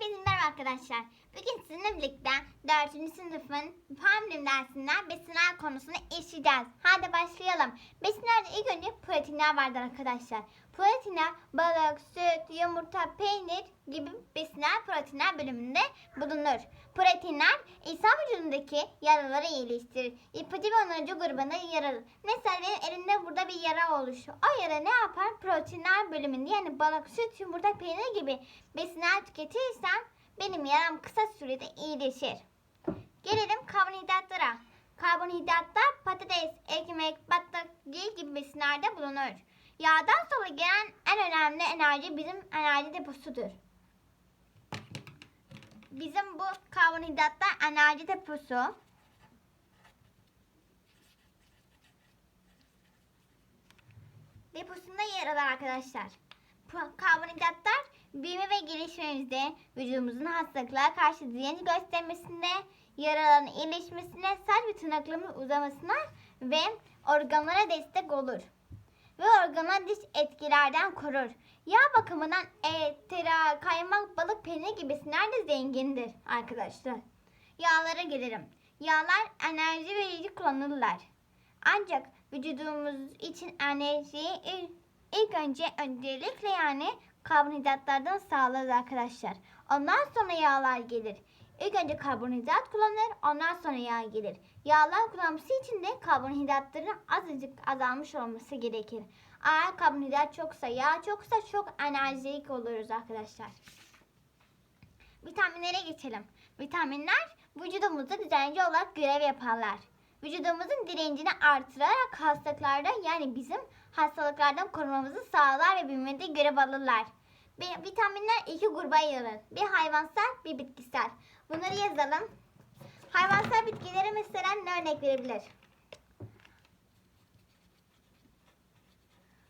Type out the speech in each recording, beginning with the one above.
Hepiniz merhaba arkadaşlar. Bugün sizinle birlikte 4. sınıfın fen dersinden besinler konusunu işleyeceğiz. Hadi başlayalım. Besinlerde ilk önce proteinler vardır arkadaşlar. Proteinler balık, süt, yumurta, peynir gibi besinler proteinler bölümünde bulunur. Proteinler insan vücudundaki yaraları iyileştirir. İpucu ve onarıcı grubuna yer. Mesela benim elimde burada bir yara oluşuyor. O yara ne yapar? Proteinler bölümünde yani balık, süt, yumurta, peynir gibi besinler tüketirsem benim yaram kısa sürede iyileşir. Gelelim karbonhidratlara. Karbonhidratlar patates, ekmek, battaniye gibi besinlerde bulunur. Yağdan sonra gelen en önemli enerji bizim enerji deposudur. Bizim bu karbonhidratlar enerji deposu. Deposunda yer alır arkadaşlar. Karbonhidratlar büyüme ve gelişmemizde, vücudumuzun hastalıklara karşı direnç göstermesinde, yaraların iyileşmesine, saç ve tırnaklarımın uzamasına ve organlara destek olur. Ve organlar dış etkilerden korur. Yağ bakımından et, tereyağı, kaymak, balık, peynir gibi de zengindir arkadaşlar. Yağlara gelirim. Yağlar enerji verici kullanılırlar. Ancak vücudumuz için enerjiyi ilk önce öncelikle yani karbonhidratlardan sağlarız arkadaşlar. Ondan sonra yağlar gelir. İlk önce karbonhidrat kullanılır, ondan sonra yağ gelir. Yağlar kullanması için de karbonhidratların azıcık azalmış olması gerekir. Eğer karbonhidrat çoksa, yağ çoksa çok enerjik oluruz arkadaşlar. Vitaminlere geçelim. Vitaminler vücudumuzda düzenli olarak görev yaparlar. Vücudumuzun direncini artırarak hastalıklarda yani bizim hastalıklardan korumamızı sağlar ve büyümede görev alırlar. Vitaminler iki gruba ayrılır. Bir hayvansal, bir bitkisel. Bunları yazalım. Hayvansal bitkilere mesela ne örnek verebilir?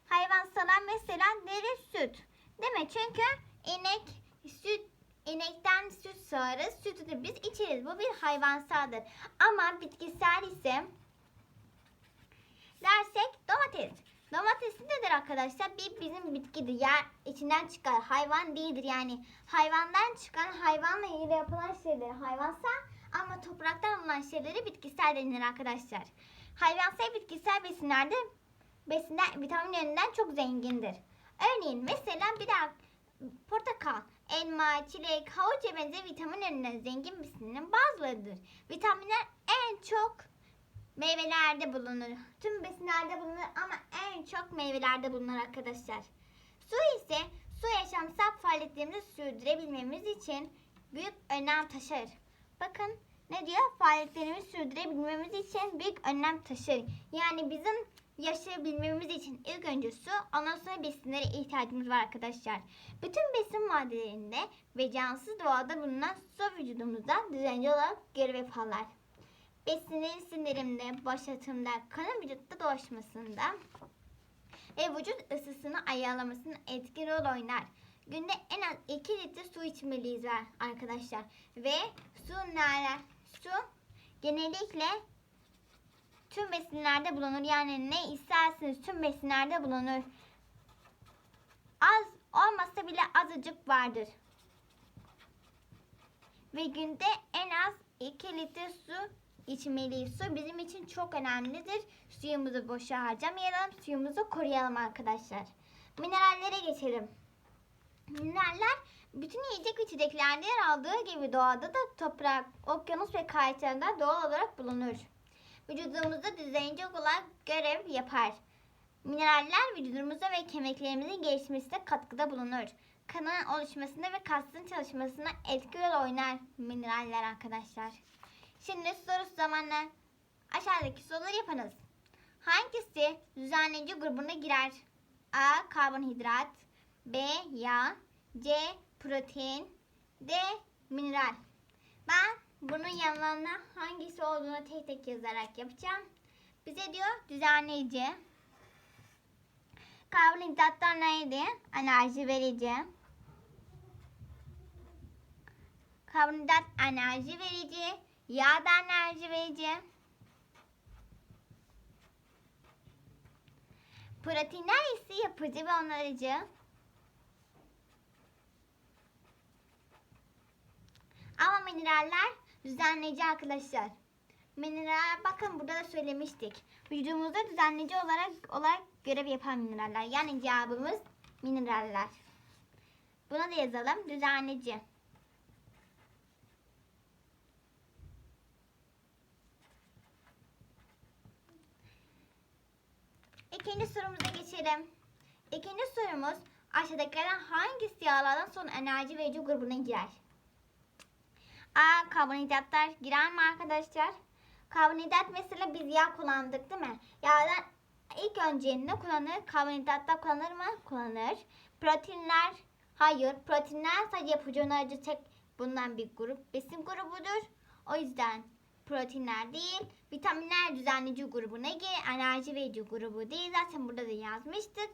Hayvansalar mesela deri süt. Değil mi? Çünkü inek süt inekten süt sağarız. Sütü de biz içeriz. Bu bir hayvansaldır. Ama bitkisel ise dersek domates. Domates nedir arkadaşlar? Bir bizim bitkidir. Yer içinden çıkar. Hayvan değildir. Yani hayvandan çıkan hayvanla ilgili yapılan şeyleri hayvansal ama topraktan alınan şeyleri bitkisel denir arkadaşlar. Hayvansal bitkisel besinlerde besinler vitamin yönünden çok zengindir. Örneğin mesela bir daha portakal, elma, çilek, havuç benzer vitamin yönünden zengin besinlerin bazılarıdır. Vitaminler en çok meyvelerde bulunur. Tüm besinlerde bulunur ama en çok meyvelerde bulunur arkadaşlar. Su ise su yaşamsal faaliyetlerimizi sürdürebilmemiz için büyük önem taşır. Bakın ne diyor? Faaliyetlerimizi sürdürebilmemiz için büyük önem taşır. Yani bizim yaşayabilmemiz için ilk önce su, ondan sonra besinlere ihtiyacımız var arkadaşlar. Bütün besin maddelerinde ve cansız doğada bulunan su vücudumuzda düzenli olarak görev yaparlar. Besinlerin sindirimde, boşaltımda, kanın vücutta dolaşmasında ve vücut ısısını ayarlamasında etkin rol oynar. Günde en az 2 litre su içmeliyiz arkadaşlar. Ve su neler? Su genellikle tüm besinlerde bulunur. Yani ne isterseniz tüm besinlerde bulunur. Az olmasa bile azıcık vardır. Ve günde en az 2 litre su içmeliyiz. Su bizim için çok önemlidir. Suyumuzu boşa harcamayalım. Suyumuzu koruyalım arkadaşlar. Minerallere geçelim. Mineraller bütün yiyecek ve içeceklerde yer aldığı gibi doğada da toprak, okyanus ve kayıtlarında doğal olarak bulunur. Vücudumuzda düzenli olarak görev yapar. Mineraller vücudumuza ve kemiklerimizin gelişmesine katkıda bulunur. Kanın oluşmasında ve kasın çalışmasına etkili rol oynar mineraller arkadaşlar. Şimdi soru zamanı aşağıdaki soruları yapınız. Hangisi düzenleyici grubuna girer? A. Karbonhidrat B. Yağ C. Protein D. Mineral Ben bunun yanlarına hangisi olduğunu tek tek yazarak yapacağım. Bize diyor düzenleyici. Karbonhidratlar neydi? Enerji verici. Karbonhidrat enerji verici. Yağ da enerji verici. Proteinler ise yapıcı ve onarıcı. Ama mineraller düzenleyici arkadaşlar. Mineral bakın burada da söylemiştik. Vücudumuzda düzenleyici olarak olarak görev yapan mineraller. Yani cevabımız mineraller. Buna da yazalım. Düzenleyici. İkinci sorumuza geçelim. İkinci sorumuz aşağıdakilerden hangisi yağlardan sonra enerji verici grubuna girer? A. Karbonhidratlar girer mi arkadaşlar? Karbonhidrat mesela biz yağ kullandık değil mi? Yağdan ilk önce ne kullanır? Karbonhidratlar kullanır mı? Kullanır. Proteinler hayır. Proteinler sadece yapıcı onarıcı tek bundan bir grup. Besin grubudur. O yüzden proteinler değil. Vitaminler düzenleyici grubuna girer. Enerji verici grubu değil. Zaten burada da yazmıştık.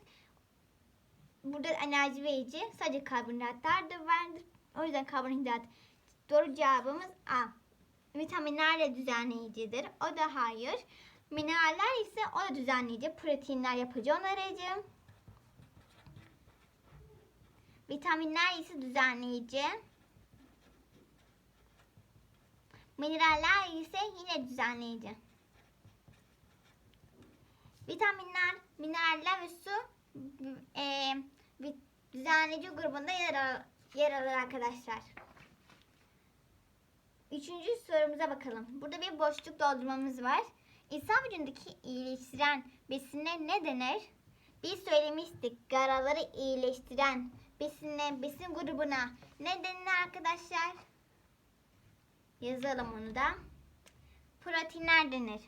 Burada enerji verici sadece karbonhidratlar da vardır. O yüzden karbonhidrat Doğru cevabımız A. Vitaminler de düzenleyicidir. O da hayır. Mineraller ise o da düzenleyici. Proteinler yapıcı onarıcı. Vitaminler ise düzenleyici. Mineraller ise yine düzenleyici. Vitaminler, mineraller ve su e, düzenleyici grubunda yer, al yer alır arkadaşlar. Üçüncü sorumuza bakalım. Burada bir boşluk doldurmamız var. İnsan vücudundaki iyileştiren besinler ne denir? Biz söylemiştik. Garaları iyileştiren besinle besin grubuna ne denir arkadaşlar? Yazalım onu da. Proteinler denir.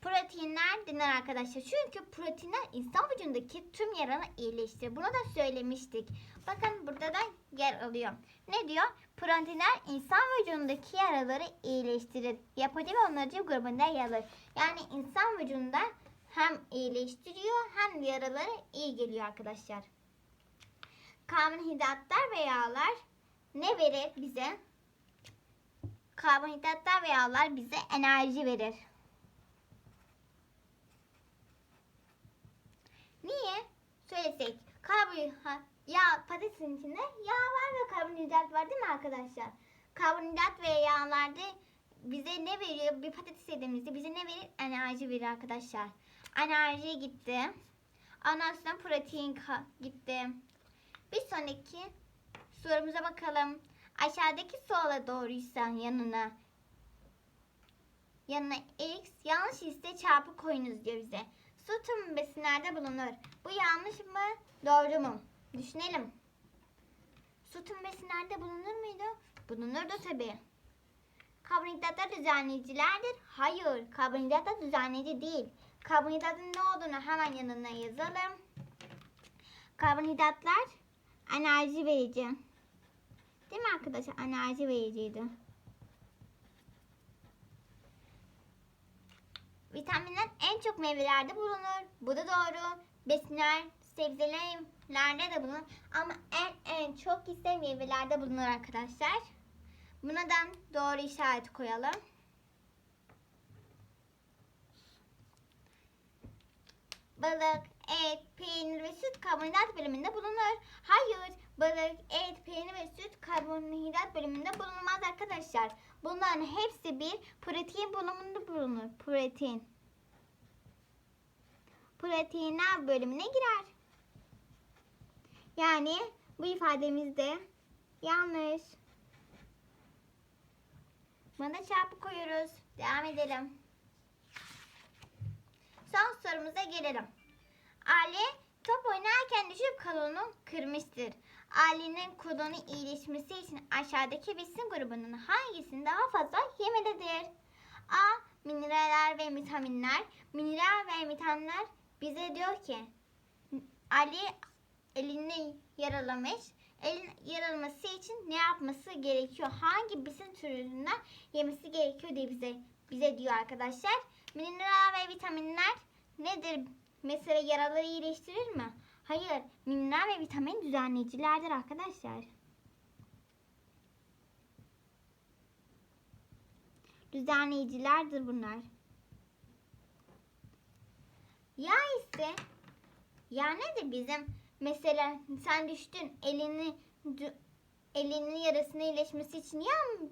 Proteinler denir arkadaşlar. Çünkü proteinler insan vücudundaki tüm yaraları iyileştirir. Bunu da söylemiştik. Bakın burada da yer alıyor. Ne diyor? Proteinler insan vücudundaki yaraları iyileştirir. Yapıcı ve onarıcı grubunda yer alır. Yani insan vücudunda hem iyileştiriyor hem yaraları iyi geliyor arkadaşlar. Karbonhidratlar ve yağlar ne verir bize? Karbonhidratlar ve yağlar bize enerji verir. Niye? Söylesek. Karbonhidrat, yağ, patatesin içinde yağ var ve karbonhidrat var değil mi arkadaşlar? Karbonhidrat ve yağlarda bize ne veriyor? Bir patates yediğimizde bize ne verir? Enerji verir arkadaşlar. Enerji gitti. Ondan sonra protein gitti. Bir sonraki sorumuza bakalım. Aşağıdaki sola doğruysa yanına yanına x yanlış ise çarpı koyunuz diyor bize. Su tüm besinlerde bulunur. Bu yanlış mı? Doğru mu? Düşünelim. Su tüm besinlerde bulunur muydu? Bulunurdu tabi. Karbonhidratlar düzenleyicilerdir. Hayır, karbonhidratlar düzenleyici değil. Karbonhidratın ne olduğunu hemen yanına yazalım. Karbonhidratlar enerji verici. Değil mi arkadaşlar? Enerji vericiydi. Vitaminler en çok meyvelerde bulunur. Bu da doğru. Besinler sebzelerde de bulunur. Ama en en çok ise meyvelerde bulunur arkadaşlar. Buna da doğru işaret koyalım. Balık, et, peynir ve süt karbonhidrat bölümünde bulunur. Hayır, balık, et, peynir ve süt karbonhidrat bölümünde bulunmaz arkadaşlar. Bunların hepsi bir protein bölümünde bulunur. Protein. Proteinler bölümüne girer. Yani bu ifademiz de yanlış. Buna çarpı koyuyoruz. Devam edelim. Son sorumuza gelelim. Ali top oynarken düşüp kolunu kırmıştır. Ali'nin kolunu iyileşmesi için aşağıdaki besin grubunun hangisini daha fazla yemelidir? A. Mineraller ve vitaminler. Mineral ve vitaminler bize diyor ki Ali elini yaralamış. Elin yaralaması için ne yapması gerekiyor? Hangi besin türünden yemesi gerekiyor diye bize bize diyor arkadaşlar. Mineral ve vitaminler nedir? Mesela yaraları iyileştirir mi? Hayır. Mineral ve vitamin düzenleyicilerdir arkadaşlar. Düzenleyicilerdir bunlar. Yağ ise yağ nedir bizim mesela sen düştün elini elinin yarasının iyileşmesi için yağ mı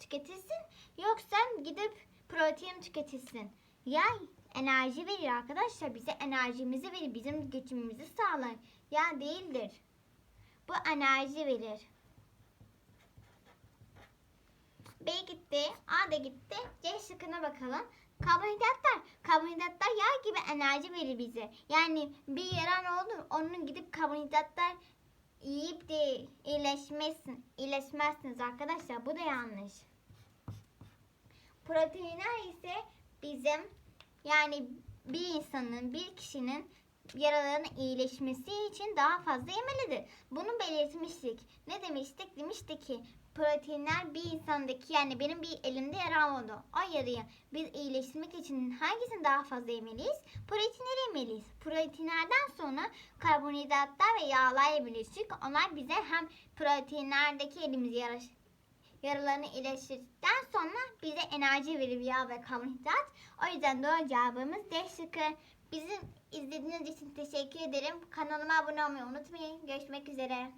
tüketirsin yoksa gidip protein tüketirsin. Yağ enerji verir arkadaşlar bize enerjimizi verir bizim gücümüzü sağlar. Yağ değildir. Bu enerji verir. B gitti, A da gitti. C şıkkına bakalım. Karbonhidratlar. Karbonhidratlar yağ gibi enerji verir bize. Yani bir yaran oldu onun gidip karbonhidratlar yiyip de iyileşmesin, iyileşmezsiniz arkadaşlar. Bu da yanlış. Proteinler ise bizim yani bir insanın, bir kişinin yaralarının iyileşmesi için daha fazla yemelidir. Bunu belirtmiştik. Ne demiştik? Demiştik ki proteinler bir insandaki yani benim bir elimde yaram oldu. O yarayı biz iyileştirmek için hangisini daha fazla yemeliyiz? Proteinleri yemeliyiz. Proteinlerden sonra karbonhidratlar ve yağlar yemeliyiz. Çünkü onlar bize hem proteinlerdeki elimiz yara, yaralarını iyileştirdikten sonra bize enerji verir yağ ve karbonhidrat. O yüzden doğru cevabımız D şıkkı. Bizim izlediğiniz için teşekkür ederim. Kanalıma abone olmayı unutmayın. Görüşmek üzere.